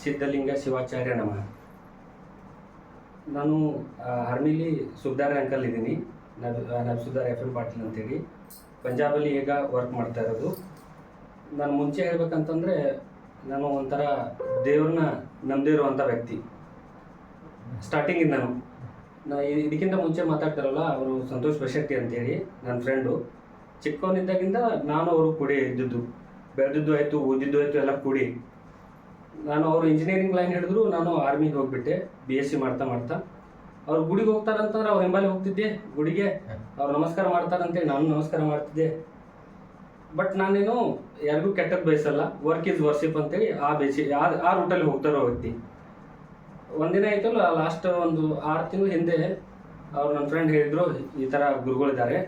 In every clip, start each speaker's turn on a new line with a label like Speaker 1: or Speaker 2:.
Speaker 1: ಸಿದ್ಧಲಿಂಗ ಶಿವಾಚಾರ್ಯ ನಮಃ. ನಾನು ಹರ್ಮಿಲಿ ಸುಬ್ದಾರ್ ಅಂಕಲ್ ಇದ್ದೀನಿ. ನಬ್ ನಬ್ಸುದಾರ್ ಎಫ್ ಎಂ ಪಾಟೀಲ್ ಅಂತೇಳಿ. ಪಂಜಾಬಲ್ಲಿ ಈಗ ವರ್ಕ್ ಮಾಡ್ತಾ ಇರೋದು. ನಾನು ಮುಂಚೆ ಹೇಳ್ಬೇಕಂತಂದರೆ, ನಾನು ಒಂಥರ ದೇವ್ರನ್ನ ನಂಬದೇ ವ್ಯಕ್ತಿ. ಸ್ಟಾರ್ಟಿಂಗಿಂದ ನಾನು. ನಾ ಇದಕ್ಕಿಂತ ಮುಂಚೆ ಮಾತಾಡ್ತಾರಲ್ಲ, ಅವರು ಸಂತೋಷ್ ಬಶೆಟ್ಟಿ ಅಂತೇಳಿ, ನನ್ನ ಫ್ರೆಂಡು ಚಿಕ್ಕವನಿದ್ದಾಗಿಂದ ನಾನು ಅವರು ಕೂಡಿ ಇದ್ದಿದ್ದು. ಬೆಳೆದಿದ್ದು ಆಯಿತು, ಓದಿದ್ದು ಆಯಿತು, ಎಲ್ಲ ಕೂಡಿ. ನಾನು ಅವರು ಇಂಜಿನಿಯರಿಂಗ್ ಲೈನ್ ಹಿಡಿದ್ರು, ನಾನು ಆರ್ಮಿಗೆ ಹೋಗ್ಬಿಟ್ಟೆ ಬಿ ಎಸ್ ಸಿ ಮಾಡ್ತಾ ಮಾಡ್ತಾ. ಅವ್ರು ಗುಡಿಗೆ ಹೋಗ್ತಾರಂತಂದ್ರೆ ಅವ್ರ ಹಿಂಬಾಲಿ ಹೋಗ್ತಿದ್ದೆ, ಗುಡಿಗೆ. ಅವ್ರು ನಮಸ್ಕಾರ ಮಾಡ್ತಾರಂತೇಳಿ ನಾನು ನಮಸ್ಕಾರ ಮಾಡ್ತಿದ್ದೆ. ಬಟ್ ನಾನೇನು ಯಾರಿಗೂ ಕೆಟ್ಟದ್ದು ಬಯಸಲ್ಲ ವರ್ಕ್ ಇಸ್ ವರ್ಷಿಪ್ ಅಂತೇಳಿ ಆ ಬೇಸಿ ಆ ರೂಟಲ್ಲಿ ಹೋಗ್ತಾರೋ ವ್ಯಕ್ತಿ. ಒಂದಿನ ಆಯ್ತಲ್ಲ ಲಾಸ್ಟ್ ಒಂದು ಆರು ತಿಂಗಳು ಹಿಂದೆ ಅವ್ರು ನನ್ನ ಫ್ರೆಂಡ್ ಹೇಳಿದ್ರು, ಈ ಥರ ಗುರುಗಳಿದ್ದಾರೆ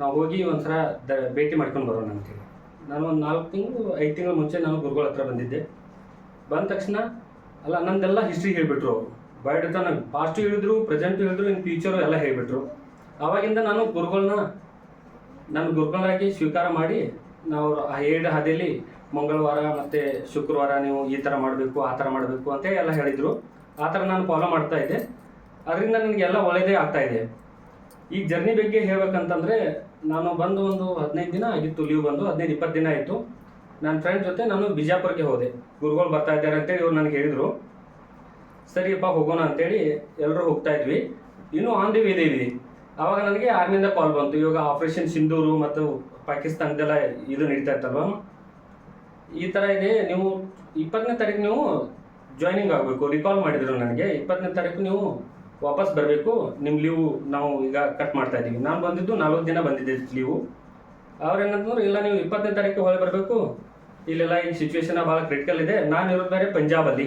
Speaker 1: ನಾವು ಹೋಗಿ ಒಂದ್ಸಲ ದ, ಭೇಟಿ ಮಾಡ್ಕೊಂಡು ಬರೋಣ ಅಂತೇಳಿ. ನಾನು ಒಂದು ನಾಲ್ಕು ತಿಂಗಳು, ಐದು ತಿಂಗಳು ಮುಂಚೆ ನಾನು ಗುರುಗಳ ಹತ್ರ ಬಂದಿದ್ದೆ. ಬಂದ ತಕ್ಷಣ, ಅಲ್ಲ, ನಂದೆಲ್ಲ ಹಿಸ್ಟ್ರಿ ಹೇಳಿಬಿಟ್ರು ಅವರು. ಬಯೋಡೇಟಾ ಪಾಸ್ಟು ಹೇಳಿದ್ರು ಪ್ರೆಸೆಂಟ್ ಹೇಳಿದ್ರು, ಇನ್ ಫ್ಯೂಚರು ಎಲ್ಲ ಹೇಳಿಬಿಟ್ರು. ಆವಾಗಿಂದ ನಾನು ಗುರುಗಳನ್ನ ನನ್ನ ಗುರುಗಳಾಗಿ ಸ್ವೀಕಾರ ಮಾಡಿ, ನಾವು ಹೇಳಿದ ಹಾದಿಯಲ್ಲಿ ಮಂಗಳವಾರ ಮತ್ತು ಶುಕ್ರವಾರ ನೀವು ಈ ಥರ ಮಾಡಬೇಕು, ಆ ಥರ ಮಾಡಬೇಕು ಅಂತ ಎಲ್ಲ ಹೇಳಿದರು. ಆ ಥರ ನಾನು ಫಾಲೋ ಮಾಡ್ತಾ ಇದ್ದೆ. ಅದರಿಂದ ನನಗೆಲ್ಲ ಒಳ್ಳೆಯದೇ ಆಗ್ತಾ ಇದೆ. ಈ ಜರ್ನಿ ಬಗ್ಗೆ ಹೇಳ್ಬೇಕಂತಂದರೆ, ನಾನು ಬಂದು ಒಂದು ಹದಿನೈದು ದಿನ ಆಗಿತ್ತು ಲೀವ್ ಬಂದು, ಹದಿನೈದು, ಇಪ್ಪತ್ತು ದಿನ ಆಯಿತು. ನನ್ನ ಫ್ರೆಂಡ್ ಜೊತೆ ನಾನು ಬಿಜಾಪುರಕ್ಕೆ ಹೋದೆ. ಗುರುಗಳು ಬರ್ತಾ ಇದ್ದಾರೆ ಅಂತೇಳಿ ಇವ್ರು ನನಗೆ ಹೇಳಿದರು. ಸರಿಯಪ್ಪ, ಹೋಗೋಣ ಅಂತೇಳಿ ಎಲ್ಲರೂ ಹೋಗ್ತಾ ಇದ್ವಿ. ಇನ್ನೂ ಆನ್ ದಿ ಇದೀವಿ ಆವಾಗ ನನಗೆ ಆರ್ಮಿಯಿಂದ ಕಾಲ್ ಬಂತು. ಇವಾಗ ಆಪರೇಷನ್ ಸಿಂಧೂರು ಮತ್ತು ಪಾಕಿಸ್ತಾನದೆಲ್ಲ ಇದು ನಡೀತಾ ಇತ್ತಲ್ವ? ಈ ಥರ ಇದೆ. ನೀವು ಇಪ್ಪತ್ತನೇ ತಾರೀಕು ನೀವು ಜಾಯ್ನಿಂಗ್ ಆಗಬೇಕು. ರಿಕಾಲ್ ಮಾಡಿದ್ರು ನನಗೆ. ಇಪ್ಪತ್ತನೇ ತಾರೀಕು ನೀವು ವಾಪಸ್ ಬರಬೇಕು. ನಿಮ್ಮ ಲೀವು ನಾವು ಈಗ ಕಟ್ ಮಾಡ್ತಾ ಇದ್ದೀವಿ. ನಾನು ಬಂದಿದ್ದು ನಾಲ್ಕು ದಿನ ಬಂದಿದ್ದೆ ಲೀವು ಅವ್ರು ಏನಂತಂದ್ರೆ ಇಲ್ಲ, ನೀವು ಇಪ್ಪತ್ತನೇ ತಾರೀಕು ಹೊರಗೆ ಬರಬೇಕು. ಇಲ್ಲೆಲ್ಲ ಈ ಸಿಚುವೇಶನ್ ಭಾಳ ಕ್ರಿಟಿಕಲ್ ಇದೆ. ನಾನು ಇರೋದು ಬೇರೆ ಪಂಜಾಬಲ್ಲಿ.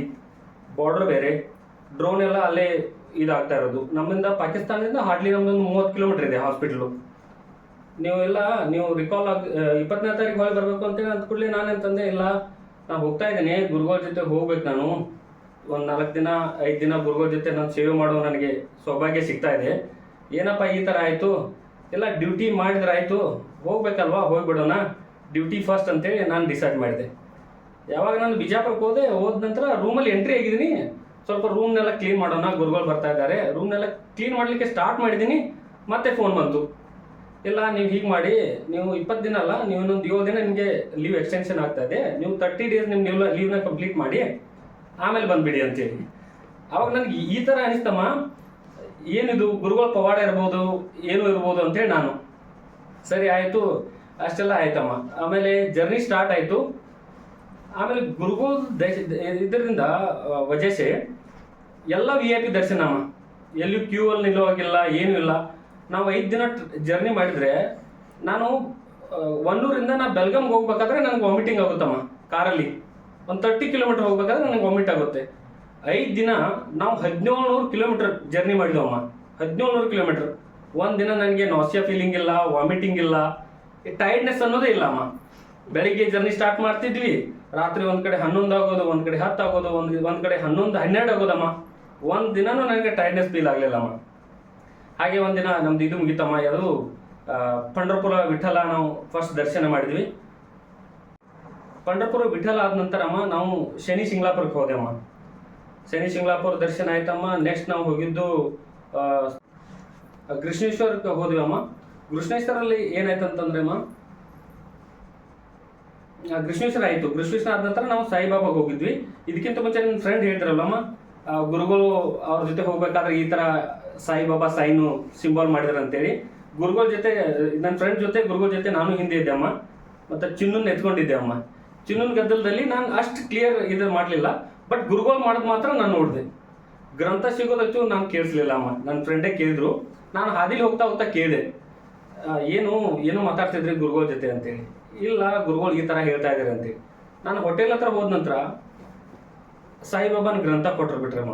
Speaker 1: ಬಾರ್ಡರ್ ಬೇರೆ. ಡ್ರೋನ್ ಎಲ್ಲ ಅಲ್ಲೇ ಇದಾಗ್ತಾ ಇರೋದು. ನಮ್ಮಿಂದ ಪಾಕಿಸ್ತಾನದಿಂದ ಹಾರ್ಡ್ಲಿ ನಮ್ದೊಂದು ಮೂವತ್ತು ಕಿಲೋಮೀಟರ್ ಇದೆ ಹಾಸ್ಪಿಟ್ಲು ನೀವು ಎಲ್ಲ, ನೀವು ರಿಕಾಲ್ ಆಗಿ ಇಪ್ಪತ್ತನೇ ತಾರೀಕು ಹೊಳೆ ಬರಬೇಕು ಅಂತೇಳಿ ಅಂದ ಕೂಡಲೇ ನಾನು ಅಂತಂದೆ ಇಲ್ಲ, ನಾನು ಹೋಗ್ತಾ ಇದ್ದೀನಿ. ಗುರುಗಳ ಜೊತೆ ಹೋಗ್ಬೇಕು ನಾನು. ಒಂದು ನಾಲ್ಕು ದಿನ, ಐದು ದಿನ ಗುರುಗಳ ಜೊತೆ ನಾನು ಸೇವೆ ಮಾಡೋ ನನಗೆ ಸೌಭಾಗ್ಯ ಸಿಗ್ತಾ ಇದೆ. ಏನಪ್ಪ ಈ ಥರ ಆಯಿತು? ಎಲ್ಲ ಡ್ಯೂಟಿ ಮಾಡಿದ್ರೆ ಆಯಿತು. ಹೋಗ್ಬೇಕಲ್ವಾ? ಹೋಗ್ಬಿಡೋಣ. ಡ್ಯೂಟಿ ಫಸ್ಟ್ ಅಂತೇಳಿ ನಾನು ಡಿಸೈಡ್ ಮಾಡಿದೆ. ಯಾವಾಗ ನಾನು ಬಿಜಾಪುರಕ್ಕೆ ಹೋದೆ, ಹೋದ ನಂತರ ರೂಮಲ್ಲಿ ಎಂಟ್ರಿ ಆಗಿದ್ದೀನಿ. ಸ್ವಲ್ಪ ರೂಮ್ನೆಲ್ಲ ಕ್ಲೀನ್ ಮಾಡೋಣ, ಗುರುಗಳು ಬರ್ತಾ ಇದ್ದಾರೆ. ರೂಮ್ನೆಲ್ಲ ಕ್ಲೀನ್ ಮಾಡಲಿಕ್ಕೆ ಸ್ಟಾರ್ಟ್ ಮಾಡಿದ್ದೀನಿ, ಮತ್ತೆ ಫೋನ್ ಬಂತು. ಇಲ್ಲ, ನೀವು ಹೀಗೆ ಮಾಡಿ, ನೀವು ಇಪ್ಪತ್ತು ದಿನ ಅಲ್ಲ, ನೀವು ಇನ್ನೊಂದು ಏಳು ದಿನ ನಿಮಗೆ ಲೀವ್ ಎಕ್ಸ್ಟೆನ್ಷನ್ ಆಗ್ತಾ ಇದೆ. ನೀವು ತರ್ಟಿ ಡೇಸ್ ನಿಮ್ಮ ನೀವು ಲೀವ್ನ ಕಂಪ್ಲೀಟ್ ಮಾಡಿ, ಆಮೇಲೆ ಬಂದುಬಿಡಿ ಅಂತೇಳಿ. ಅವಾಗ ನನಗೆ ಈ ಥರ ಅನಿಸ್ತಮ್ಮ. ಏನಿದು, ಗುರುಗಳ ಪವಾಡ ಇರ್ಬೋದು, ಏನು ಇರ್ಬೋದು ಅಂತೇಳಿ ನಾನು. ಸರಿ, ಆಯಿತು. ಅಷ್ಟೆಲ್ಲ ಆಯ್ತಮ್ಮ. ಆಮೇಲೆ ಜರ್ನಿ ಸ್ಟಾರ್ಟ್ ಆಯಿತು. ಆಮೇಲೆ ಗುರುಗು ದೇಶ, ಇದರಿಂದ ವಜಸೆ ಎಲ್ಲ ವಿ ಐ ಪಿ ದರ್ಶನಮ್ಮ. ಎಲ್ಲಿ ಕ್ಯೂ ಅಲ್ಲಿ ನಿಲ್ಲುವಾಗಿಲ್ಲ ಏನೂ ಇಲ್ಲ. ನಾವು ಐದು ದಿನ ಜರ್ನಿ ಮಾಡಿದ್ರೆ ನಾನು ಒನ್ನೂರಿಂದ ನಾ ಬೆಲ್ಗಮ್ಗೆ ಹೋಗ್ಬೇಕಾದ್ರೆ ನನಗೆ ವಾಮಿಟಿಂಗ್ ಆಗುತ್ತಮ್ಮ, ಕಾರಲ್ಲಿ. ಒಂದು ತರ್ಟಿ ಕಿಲೋಮೀಟರ್ ಹೋಗ್ಬೇಕಾದ್ರೆ ನನಗೆ ವಾಮಿಟ್ ಆಗುತ್ತೆ. ಐದು ದಿನ ನಾವು ಹದಿನೇಳು ನೂರು ಕಿಲೋಮೀಟರ್ ಜರ್ನಿ ಮಾಡಿದ್ವಮ್ಮ. ಹದಿನೇಳು ನೂರು ಕಿಲೋಮೀಟರ್ ಒಂದು ದಿನ ನನಗೆ ನಾಸಿಯಾ ಫೀಲಿಂಗ್ ಇಲ್ಲ ವಾಮಿಟಿಂಗ್ ಇಲ್ಲ. ಟೈರ್ಡ್ನೆಸ್ ಅನ್ನೋದೇ ಇಲ್ಲ ಅಮ್ಮ. ಬೆಳಿಗ್ಗೆ ಜರ್ನಿ ಸ್ಟಾರ್ಟ್ ಮಾಡ್ತಿದ್ವಿ. ರಾತ್ರಿ ಒಂದು ಕಡೆ ಹನ್ನೊಂದು ಆಗೋದು, ಒಂದು ಕಡೆ ಹತ್ತು ಆಗೋದು, ಒಂದ್ ಒಂದು ಕಡೆ ಹನ್ನೊಂದು, ಹನ್ನೆರಡು ಆಗೋದಮ್ಮ ಒಂದು ದಿನನೂ ನನಗೆ ಟೈರ್ಡ್ನೆಸ್ ಫೀಲ್ ಆಗ್ಲಿಲ್ಲಮ್ಮ ಹಾಗೆ ಒಂದಿನ ನಮ್ದು ಇದು ಮುಗಿತಮ್ಮ, ಯಾವುದು ಪಂಡರ್ಪುರ ವಿಠಲ ನಾವು ಫಸ್ಟ್ ದರ್ಶನ ಮಾಡಿದ್ವಿ. ಪಂಡರ್ಪುರ ವಿಠಲ ಆದ ನಂತರ ಅಮ್ಮ, ನಾವು ಶನಿ ಹೋದೆ ಹೋದೆಮ್ಮ ಶನಿ ಶಿಂಗ್ಲಾಪುರ ದರ್ಶನ ಆಯ್ತಮ್ಮ. ನೆಕ್ಸ್ಟ್ ನಾವು ಹೋಗಿದ್ದು ಕೃಷ್ಣೇಶ್ವರಕ್ಕೆ ಹೋದ್ವಿ ಅಮ್ಮ. ಕೃಷ್ಣೇಶ್ವರಲ್ಲಿ ಏನಾಯ್ತು ಅಂತಂದ್ರೆ ಅಮ್ಮ ಕೃಷ್ಣೇಶ್ವರ ಆಯಿತು. ಕೃಷ್ಣೇಶ್ವರ ಆದ ನಂತರ ನಾವು ಸಾಯಿಬಾಬಾಗೆ ಹೋಗಿದ್ವಿ. ಇದಕ್ಕಿಂತ ಮುಂಚೆ ನನ್ನ ಫ್ರೆಂಡ್ ಹೇಳಿದ್ರಲ್ಲಮ್ಮ ಗುರುಗಳು ಅವ್ರ ಜೊತೆ ಹೋಗ್ಬೇಕಾದ್ರೆ ಈ ಥರ ಸಾಯಿಬಾಬಾ ಸೈನು ಸಿಂಬಾಲ್ ಮಾಡಿದ್ರು ಅಂತೇಳಿ ಗುರುಗಳ ಜೊತೆ ನನ್ನ ಫ್ರೆಂಡ್ ಜೊತೆ ಗುರುಗಳ ಜೊತೆ ನಾನು ಹಿಂದೆ ಇದ್ದೆ ಅಮ್ಮ ಮತ್ತು ಚಿನ್ನನ್ ಎತ್ಕೊಂಡಿದ್ದೆ ಅಮ್ಮ ಚಿನ್ನನ್ ಗದ್ದಲದಲ್ಲಿ ನಾನು ಅಷ್ಟು ಕ್ಲಿಯರ್ ಇದು ಮಾಡಲಿಲ್ಲ. ಬಟ್ ಗುರುಗಳು ಮಾಡೋದು ಮಾತ್ರ ನಾನು ನೋಡಿದೆ. ಗ್ರಂಥ ಸಿಗೋದಷ್ಟು ನಾನು ಕೇಳಿಸ್ಲಿಲ್ಲ ಅಮ್ಮ ನನ್ನ ಫ್ರೆಂಡೇ ಕೇಳಿದ್ರು. ನಾನು ಹಾದಿಲಿ ಹೋಗ್ತಾ ಹೋಗ್ತಾ ಕೇಳಿದೆ. ಏನು ಏನು ಮಾತಾಡ್ತಿದ್ರಿ ಗುರುಗಳ ಜೊತೆ ಅಂತೇಳಿ? ಇಲ್ಲ, ಗುರುಗಳು ಈ ಥರ ಹೇಳ್ತಾ ಇದ್ದಾರೆ ಅಂತೇಳಿ. ನಾನು ಹೋಟೆಲ್ ಹತ್ರ ಹೋದ ನಂತರ ಸಾಯಿಬಾಬಾನ ಗ್ರಂಥ ಕೊಟ್ಟರು ಬಿಟ್ರಮ್ಮ